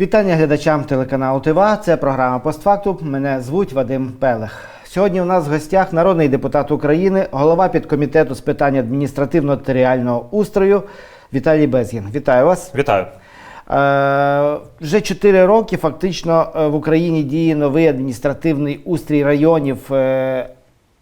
Вітання глядачам телеканалу ТВА. Це програма «Постфактум». Мене звуть Вадим Пелех. Сьогодні у нас в гостях народний депутат України, голова підкомітету з питань адміністративно-територіального устрою Віталій Безгін. Вітаю вас. Вітаю. Е, вже 4 роки фактично е, в Україні діє новий адміністративний устрій районів.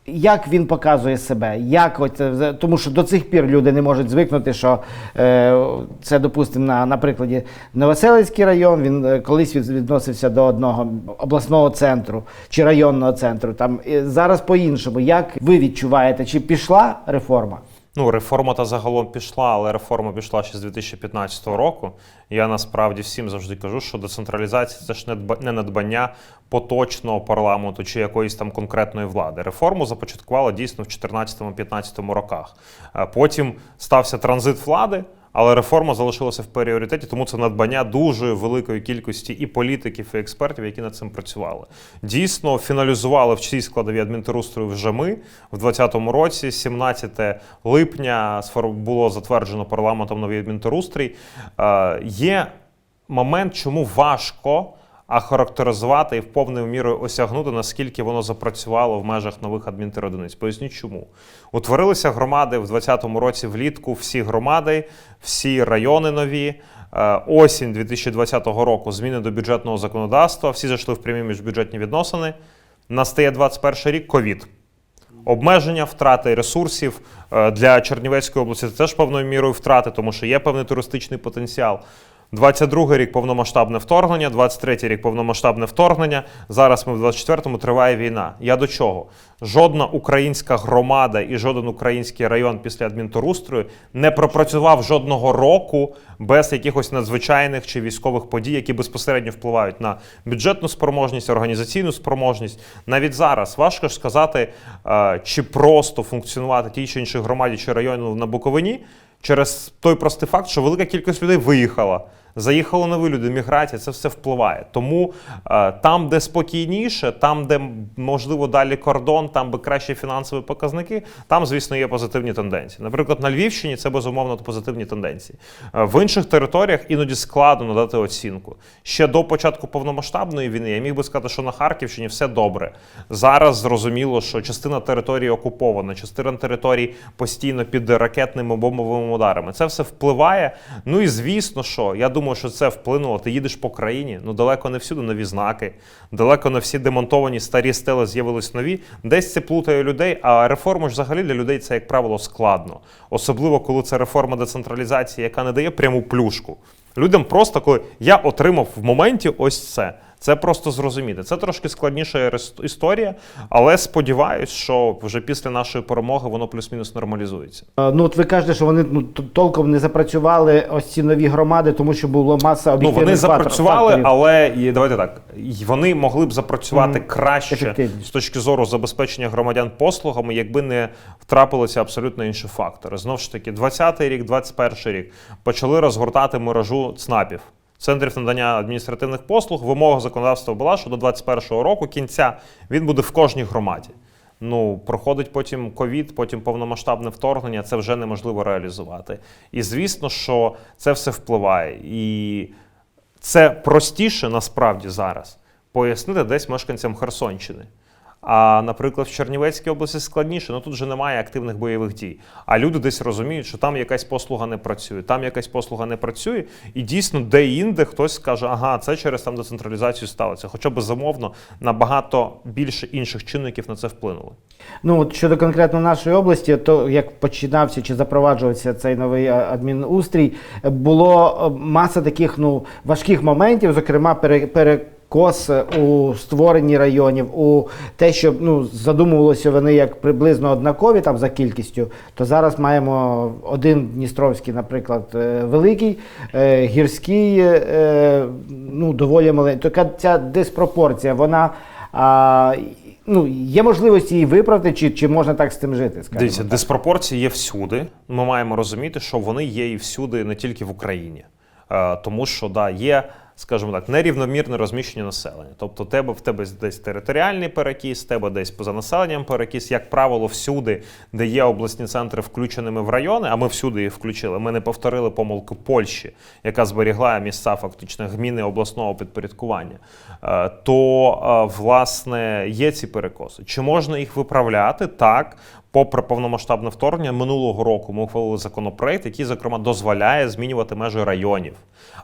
Як він показує себе? Як от, е, тому що до цих пір люди не можуть звикнути, що е, це, допустимо, на, на прикладі Новоселицький район, він е, колись відносився до одного обласного центру чи районного центру. Там е, зараз по-іншому. Як ви відчуваєте, чи пішла реформа? Ну, реформа та загалом пішла, але реформа пішла ще з 2015 року. Я насправді всім завжди кажу, що децентралізація це ж не дба- не надбання поточного парламенту чи якоїсь там конкретної влади. Реформу започаткувала дійсно в 2014-2015 роках. Е, Потім стався транзит влади. Але реформа залишилася в пріоритеті, тому це надбання дуже великої кількості і політиків, і експертів, які над цим працювали. Дійсно, фіналізували в цій складові адмінтерустрою вже ми в 2020 році. 17 липня було затверджено парламентом новий адмінтерустрій. Е, Є момент, чому важко охарактеризувати і в повною мірою осягнути, наскільки воно запрацювало в межах нових адмінтеродиниць. Поясню чому. Утворилися громади в 2020 році влітку, всі громади, всі райони нові. Е, Осінь 2020 року зміни до бюджетного законодавства, всі зайшли в прямі міжбюджетні відносини. Настає 21 рік ковід. Обмеження втрати ресурсів е, для Чернівецької області це теж певною мірою втрати, тому що є певний туристичний потенціал. 22 рік повномасштабне вторгнення, 23 рік повномасштабне вторгнення. Зараз ми в 24-му триває війна. Я до чого? Жодна українська громада і жоден український район після адмінторустрою не пропрацював жодного року без якихось надзвичайних чи військових подій, які безпосередньо впливають на бюджетну спроможність, організаційну спроможність. Навіть зараз важко ж сказати, е, чи просто функціонувати тій чи іншій громаді чи району на Буковині через той простий факт, що велика кількість людей виїхала. Заїхали нові люди, міграція, це все впливає. Тому е, там, де спокійніше, там, де можливо далі кордон, там де кращі фінансові показники, там, звісно, є позитивні тенденції. Наприклад, на Львівщині це безумовно позитивні тенденції. Е, в інших територіях іноді складно надати оцінку. Ще до початку повномасштабної війни я міг би сказати, що на Харківщині все добре. Зараз зрозуміло, що частина території окупована, частина територій постійно під ракетними бомбовими ударами. Це все впливає. Ну і звісно, що я думаю, що це вплинуло. Ти їдеш по країні, ну далеко не всюди нові знаки, далеко не всі демонтовані старі стели з'явились нові. Десь це плутає людей. А реформа ж взагалі для людей це, як правило, складно. Особливо, коли це реформа децентралізації, яка не дає пряму плюшку. Людям просто коли я отримав в моменті ось це. Це просто зрозуміти. Це трошки складніша історія, але сподіваюсь, що вже після нашої перемоги воно плюс-мінус нормалізується. Ну, от ви кажете, що вони ну, толком не запрацювали ось ці нові громади, тому що було маса Ну вони запрацювали, факторів. але і давайте так. Вони могли б запрацювати Мгм. краще з точки зору забезпечення громадян послугами, якби не втрапилися абсолютно інші фактори. Знову ж таки, 20-й рік, 21-й рік почали розгортати мережу ЦНАПів. Центрів надання адміністративних послуг вимога законодавства була, що до 21-го року кінця він буде в кожній громаді. Ну, проходить потім ковід, потім повномасштабне вторгнення, це вже неможливо реалізувати. І звісно, що це все впливає. І це простіше насправді зараз пояснити десь мешканцям Херсонщини. А, наприклад, в Чернівецькій області складніше, ну тут вже немає активних бойових дій. А люди десь розуміють, що там якась послуга не працює, там якась послуга не працює, і дійсно де-інде хтось скаже, ага, це через там децентралізацію сталося. Хоча безумовно набагато більше інших чинників на це вплинули. Ну от щодо конкретно нашої області, то як починався чи запроваджувався цей новий адмінустрій, було е, маса таких ну важких моментів, зокрема, пере, е, у створенні районів, у те, що ну задумувалося вони як приблизно однакові там за кількістю, то зараз маємо один Дністровський, наприклад, е, великий, е, гірський, е, ну доволі маленький. Така ця диспропорція, вона. А, ну, є можливості її виправити, чи, чи можна так з цим жити? скажімо Дивіться, так? диспропорції є всюди. Ми маємо розуміти, що вони є і всюди, не тільки в Україні. Тому що да, є скажімо так, нерівномірне розміщення населення. Тобто, тебе в тебе десь територіальний перекіс, тебе десь поза населенням перекіс. Як правило, всюди, де є обласні центри включеними в райони, а ми всюди їх включили. Ми не повторили помилку Польщі, яка зберігла місця фактично гміни обласного підпорядкування. Е, То е, власне є ці перекоси. Чи можна їх виправляти? Так. Попри повномасштабне вторгнення минулого року ми ухвалили законопроект, який зокрема дозволяє змінювати межі районів.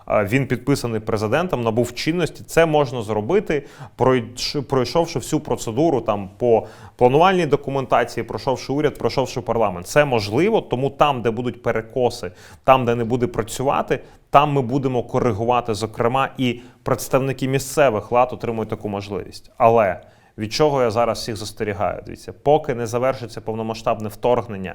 Він підписаний президентом, набув чинності. Це можна зробити, пройш- пройшовши всю процедуру там по планувальній документації, пройшовши уряд, пройшовши парламент. Це можливо, тому там, де будуть перекоси, там, де не буде працювати, там ми будемо коригувати. Зокрема, і представники місцевих лад отримують таку можливість. Але від чого я зараз всіх застерігаю? Дивіться, поки не завершиться повномасштабне вторгнення,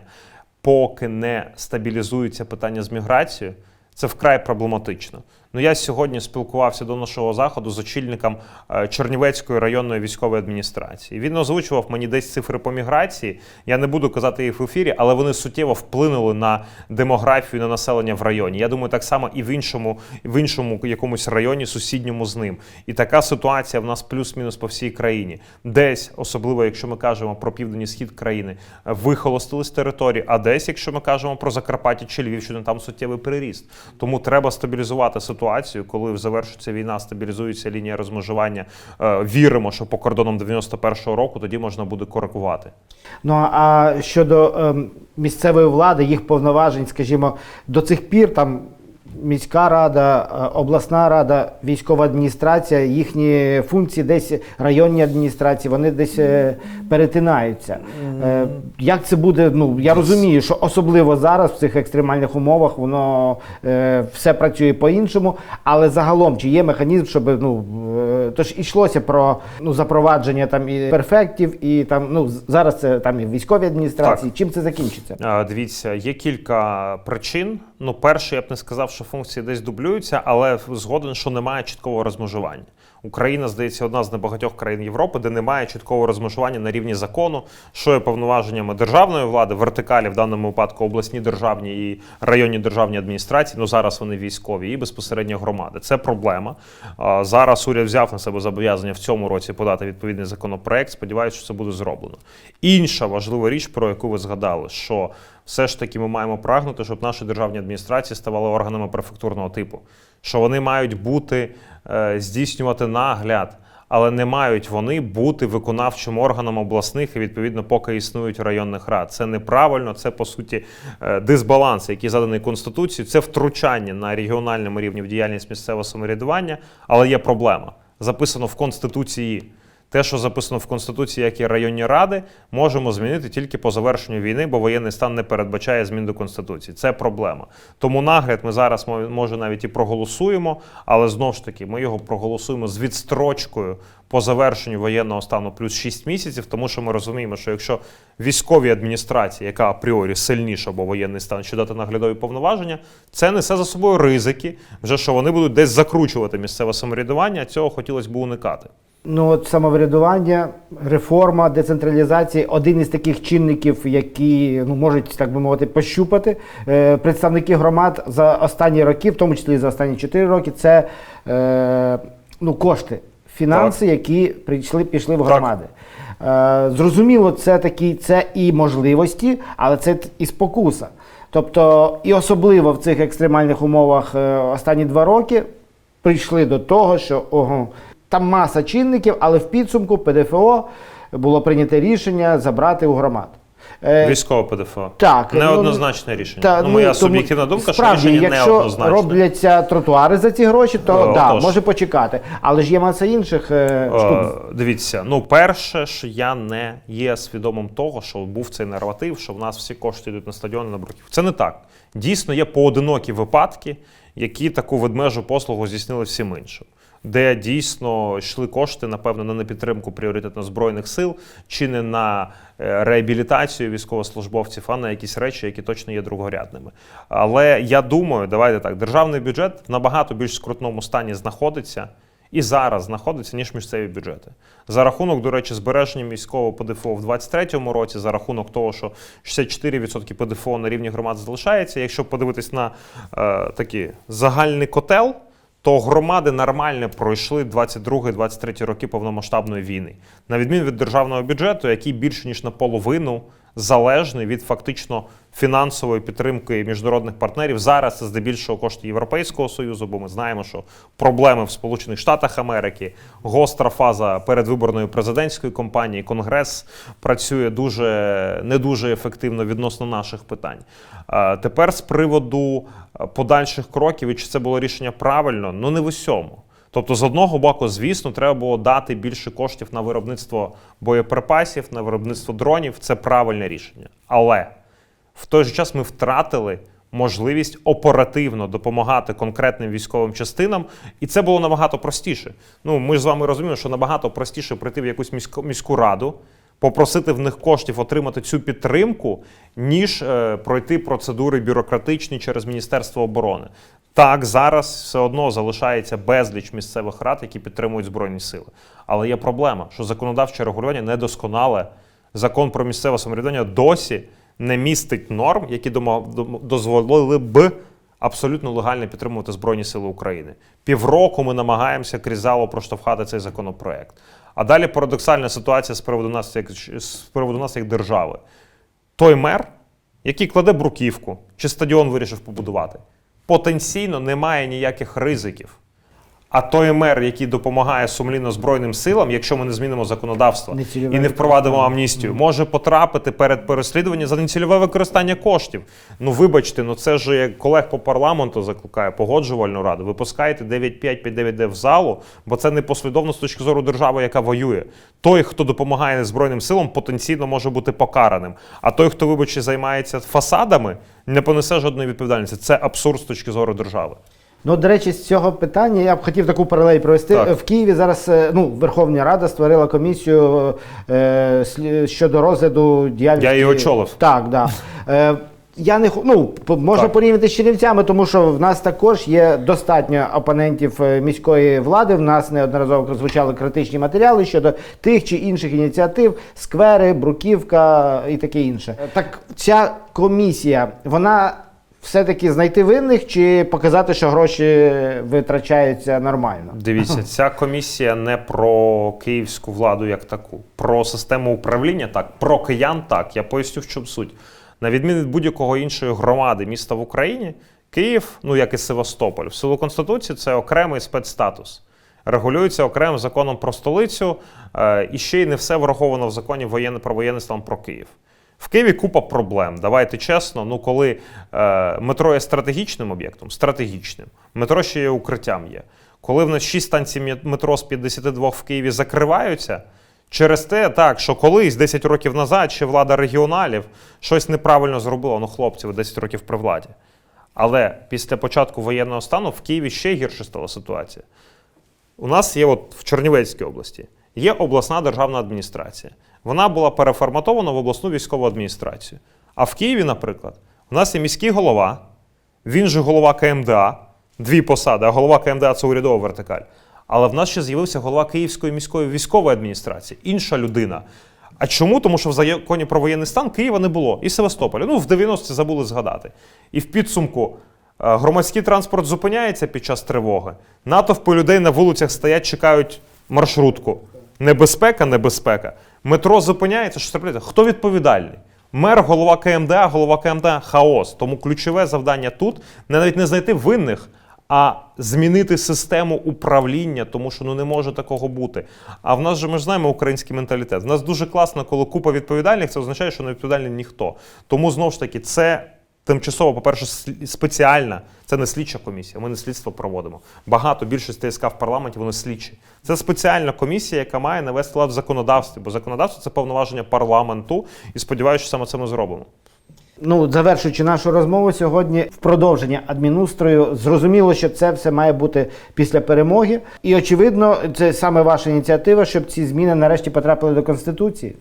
поки не стабілізується питання з міграцією, це вкрай проблематично. Ну я сьогодні спілкувався до нашого заходу з очільником е, Чернівецької районної військової адміністрації. Він озвучував мені десь цифри по міграції. Я не буду казати їх в ефірі, але вони суттєво вплинули на демографію на населення в районі. Я думаю, так само і в іншому, в іншому якомусь районі, сусідньому з ним. І така ситуація в нас плюс-мінус по всій країні. Десь, особливо якщо ми кажемо про південний схід країни, вихолостились території, а десь, якщо ми кажемо про Закарпаття чи Львівщину, там суттєвий переріст. Тому треба стабілізувати ситуацію, коли завершиться війна, стабілізується лінія розмежування. Е, Віримо, що по кордонам 91-го року тоді можна буде коригувати. Ну а щодо ем, місцевої влади, їх повноважень, скажімо, до цих пір там міська рада, е, обласна рада, військова адміністрація, їхні функції десь районні адміністрації, вони десь е, перетинаються. Е, Як це буде? Ну я розумію, що особливо зараз в цих екстремальних умовах воно все працює по-іншому, але загалом чи є механізм, щоб ну тож йшлося про ну запровадження там і перфектів, і там ну зараз це там і військові адміністрації. Чим це закінчиться? Дивіться, є кілька причин. Ну, перше, я б не сказав, що функції десь дублюються, але згоден, що немає чіткого розмежування. Україна, здається, одна з небагатьох країн Європи, де немає чіткого розмежування на рівні закону, що є повноваженнями державної влади, вертикалі, в даному випадку обласні державні і районні державні адміністрації. Ну зараз вони військові і безпосередньо громади. Це проблема. Зараз уряд взяв на себе зобов'язання в цьому році подати відповідний законопроект. Сподіваюся, що це буде зроблено. Інша важлива річ, про яку ви згадали, що все ж таки ми маємо прагнути, щоб наші державні адміністрації ставали органами префектурного типу, що вони мають бути е, здійснювати нагляд. Але не мають вони бути виконавчим органом обласних і відповідно, поки існують районних рад. Це неправильно, це по суті е, дисбаланс, який заданий конституцією. Це втручання на регіональному рівні в діяльність місцевого самоврядування. Але є проблема. Записано в конституції. Те, що записано в Конституції, як і районні ради, можемо змінити тільки по завершенню війни, бо воєнний стан не передбачає змін до Конституції. Це проблема. Тому нагляд ми зараз може навіть і проголосуємо, але знову ж таки ми його проголосуємо з відстрочкою по завершенню воєнного стану плюс 6 місяців, тому що ми розуміємо, що якщо військовій адміністрації, яка апріорі сильніша, бо воєнний стан, що дати наглядові повноваження, це несе за собою ризики, вже що вони будуть десь закручувати місцеве самоврядування, а цього хотілося б уникати. Ну, от самоврядування, реформа, децентралізація один із таких чинників, які ну, можуть, так би мовити, пощупати е, представники громад за останні роки, в тому числі за останні 4 роки, це е, ну, кошти, фінанси, які прийшли, пішли в громади. Е, зрозуміло, це такі, це і можливості, але це і спокуса. Тобто, і особливо в цих екстремальних умовах е, останні два роки прийшли до того, що ого, там маса чинників, але в підсумку ПДФО було прийнято рішення забрати у громад. Е, Військове ПДФО. так, ну, Неоднозначне рішення. та, ну, моя тому суб'єктивна думка, справді, що рішення якщо неоднозначне. робляться тротуари за ці гроші, то Е, да, може почекати. Але ж є маса інших е, Е, штук. Дивіться, ну перше, що я не є свідомим того, що був цей наратив, що в нас всі кошти йдуть на стадіони на бруків. Це не так. Дійсно, є поодинокі випадки, які таку ведмежу послугу здійснили всім іншим. Де дійсно йшли кошти, напевно, не на підтримку пріоритетно збройних сил чи не на е, реабілітацію військовослужбовців, а на якісь речі, які точно є другорядними. Але я думаю, давайте так, державний бюджет в набагато більш скрутному стані знаходиться і зараз знаходиться, ніж місцеві бюджети. За рахунок, до речі, збереження міського ПДФО в 2023 році, за рахунок того, що 64% ПДФО на рівні громад залишається. Якщо подивитись на е, такий загальний котел, то громади нормально пройшли 22-23 роки повномасштабної війни, на відміну від державного бюджету, який більше ніж наполовину залежний від фактично фінансової підтримки міжнародних партнерів. Зараз це здебільшого кошти Європейського союзу, бо ми знаємо, що проблеми в Сполучених Штатах Америки, гостра фаза передвиборної президентської кампанії, Конгрес працює дуже не дуже ефективно відносно наших питань. Тепер з приводу подальших кроків, і чи це було рішення правильно, ну не в усьому. Тобто, з одного боку, звісно, треба було дати більше коштів на виробництво боєприпасів, на виробництво дронів. Це правильне рішення. Але в той же час ми втратили можливість оперативно допомагати конкретним військовим частинам, і це було набагато простіше. Ну, ми ж з вами розуміємо, що набагато простіше прийти в якусь міську, міську раду. Попросити в них коштів отримати цю підтримку, ніж е, пройти процедури бюрократичні через Міністерство оборони. Так, зараз все одно залишається безліч місцевих рад, які підтримують Збройні сили. Але є проблема, що законодавче регулювання недосконале. Закон про місцеве самоврядування досі не містить норм, які дозволили б абсолютно легально підтримувати Збройні Сили України. Півроку ми намагаємося крізь проштовхати цей законопроект. А далі парадоксальна ситуація з приводу нас як, з приводу нас як держави. Той мер, який кладе бруківку чи стадіон вирішив побудувати, потенційно немає ніяких ризиків. А той мер, який допомагає сумлінно Збройним силам, якщо ми не змінимо законодавство і не впровадимо амністію, може потрапити перед переслідуванням за нецільове використання коштів. Ну вибачте, ну це ж як колег по парламенту закликає погоджувальну раду. Випускаєте 9-5-5-9 в залу, бо це непослідовно з точки зору держави, яка воює. Той, хто допомагає Збройним силам, потенційно може бути покараним. А той, хто, вибачте, займається фасадами, не понесе жодної відповідальності. Це абсурд з точки зору держави. Ну, до речі, з цього питання я б хотів таку паралель провести. Так. В Києві зараз е, ну, Верховна Рада створила комісію е, щодо розгляду діяльності. Я її очолив. Так, да. Е, я не ну, можна Так. порівняти з Чернівцями, тому що в нас також є достатньо опонентів е, міської влади. В нас неодноразово звучали критичні матеріали щодо тих чи інших ініціатив, сквери, бруківка і таке інше. Так ця комісія, вона все-таки знайти винних чи показати, що гроші витрачаються нормально? Дивіться, ця комісія не про київську владу як таку, про систему управління так, про киян так. Я поясню, в чому суть. На відміну від будь-якого іншої громади міста в Україні, Київ, ну як і Севастополь, в силу Конституції це окремий спецстатус. Регулюється окремим законом про столицю, е, і ще й не все враховано в законі воєнне, про воєнний стан про Київ. В Києві купа проблем. Давайте чесно. Ну, коли е, метро є стратегічним об'єктом, стратегічним, метро ще є укриттям є. Коли в нас 6 станцій метро з 52 в Києві закриваються, через те, так, що колись 10 років назад ще влада регіоналів щось неправильно зробила. Ну, хлопці, ви 10 років при владі. Але після початку воєнного стану в Києві ще гірше стала ситуація. У нас є от в Чернівецькій області є обласна державна адміністрація. Вона була переформатована в обласну військову адміністрацію. А в Києві, наприклад, у нас є міський голова, він же голова КМДА, дві посади, а голова КМДА це урядова вертикаль. Але в нас ще з'явився голова Київської міської військової адміністрації, інша людина. А чому? Тому що в законі про воєнний стан Києва не було і Севастополя. Ну, в 90-ті забули згадати. І в підсумку е, громадський транспорт зупиняється під час тривоги. Натовпи людей на вулицях стоять, чекають маршрутку. Небезпека, небезпека. Метро зупиняється. Що трапляється? Хто відповідальний? Мер, голова КМДА, голова КМДА хаос. Тому ключове завдання тут не навіть не знайти винних, а змінити систему управління, тому що ну не може такого бути. А в нас же ми ж знаємо український менталітет. В нас дуже класно, коли купа відповідальних, це означає, що не відповідальний ніхто. Тому знову ж таки, це тимчасово, по-перше, спеціальна. Це не слідча комісія. Ми не слідство проводимо. Багато більшість ТСК в парламенті вони слідчі. Це спеціальна комісія, яка має навести лад в законодавстві, бо законодавство це повноваження парламенту, і сподіваюся, що саме це ми зробимо. Ну, завершуючи нашу розмову сьогодні, в продовження адмінустрою, зрозуміло, що це все має бути після перемоги. І очевидно, це саме ваша ініціатива, щоб ці зміни нарешті потрапили до Конституції.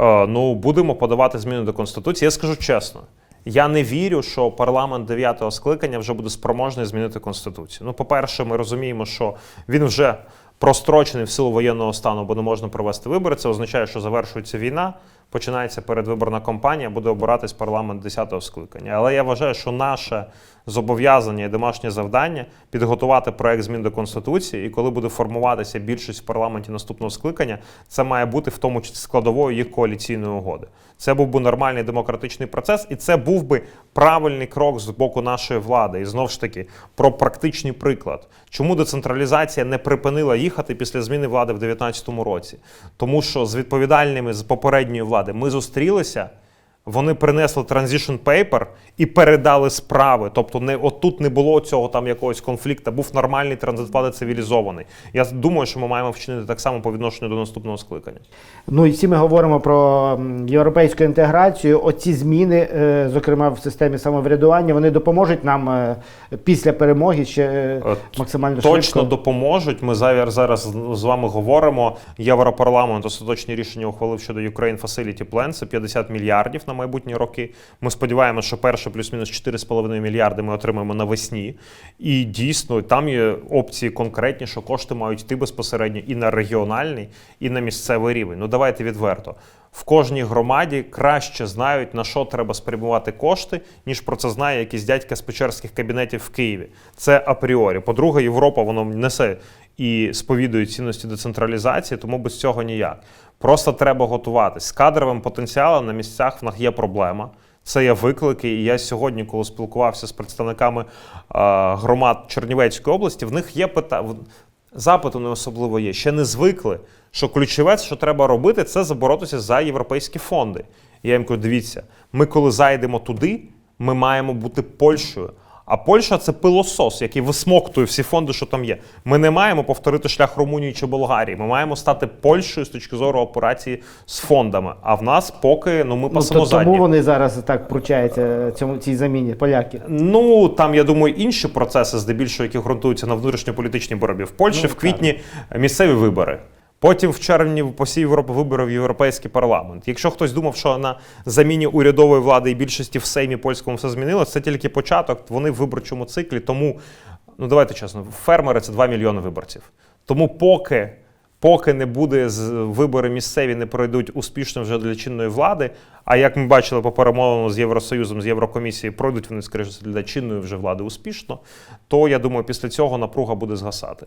Е, ну, будемо подавати зміни до Конституції. Я скажу чесно. Я не вірю, що парламент 9-го скликання вже буде спроможний змінити Конституцію. Ну, по-перше, ми розуміємо, що він вже прострочений в силу воєнного стану, бо не можна провести вибори. Це означає, що завершується війна, починається передвиборна кампанія, буде обиратись парламент 10-го скликання. Але я вважаю, що наше зобов'язання і домашнє завдання підготувати проект змін до конституції, і коли буде формуватися більшість в парламенті наступного скликання, це має бути в тому числі складовою їх коаліційної угоди. Це був би нормальний демократичний процес, і це був би правильний крок з боку нашої влади. І знову ж таки про практичний приклад. Чому децентралізація не припинила їхати після зміни влади в 2019 році? Тому що з відповідальними з попередньої влади ми зустрілися. Вони принесли transition paper і передали справи. Тобто, не отут не було цього там якогось конфлікту, був нормальний транзит влади цивілізований. Я думаю, що ми маємо вчинити так само по відношенню до наступного скликання. Ну і всі ми говоримо про європейську інтеграцію. Оці зміни, е, зокрема в системі самоврядування, вони допоможуть нам е, після перемоги ще е, максимально Точно швидко. допоможуть. Ми зараз зараз з вами говоримо. Європарламент остаточні рішення ухвалив щодо Ukraine Facility Plan. Це 50 мільярдів на майбутні роки. Ми сподіваємося, що перше плюс-мінус 4,5 мільярди ми отримаємо навесні. І дійсно там є опції конкретні, що кошти мають йти безпосередньо і на регіональний, і на місцевий рівень. Ну давайте відверто. В кожній громаді краще знають, на що треба спрямувати кошти, ніж про це знає якийсь дядька з печерських кабінетів в Києві. Це апріорі. По-друге, Європа воно несе і сповідує цінності децентралізації, тому без цього ніяк. Просто треба готуватись. З кадровим потенціалом на місцях в нас є проблема. Це є виклики. І я сьогодні, коли спілкувався з представниками е, громад Чернівецької області, в них є питання. Запиту не особливо є. Ще не звикли, що ключове, що треба робити, це заборотися за європейські фонди. Я їм кажу, дивіться, ми коли зайдемо туди, ми маємо бути Польщею. А Польща це пилосос, який висмоктує всі фонди, що там є. Ми не маємо повторити шлях Румунії чи Болгарії. Ми маємо стати Польщею з точки зору операції з фондами. А в нас поки ну ми Ну, пасемо то, задні. тому вони зараз так пручаються цьому цій заміні, поляки. Ну там я думаю інші процеси, здебільшого, які ґрунтуються на внутрішньополітичній боротьбі. В Польщі Ну, в квітні місцеві вибори. Потім в червні по всій Європі вибори в Європейський парламент. Якщо хтось думав, що на заміні урядової влади і більшості в Сеймі польському все змінилося, це тільки початок. Вони в виборчому циклі. Тому ну давайте чесно, фермери це 2 мільйони виборців. Тому поки. Поки не буде вибори місцеві, не пройдуть успішно вже для чинної влади. А як ми бачили по перемовинам з Євросоюзом, з Єврокомісією, пройдуть вони, скоріше, для чинної вже влади успішно, то я думаю, після цього напруга буде згасати.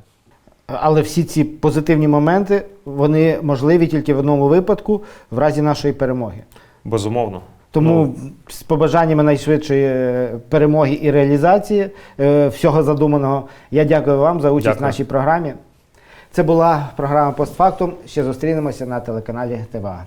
Але всі ці позитивні моменти вони можливі тільки в одному випадку в разі нашої перемоги. Безумовно. Тому Ну, з побажаннями найшвидшої е, перемоги і реалізації е, всього задуманого, я дякую вам за участь Дякую. в нашій програмі. Це була програма постфактум. Ще зустрінемося на телеканалі ТВА.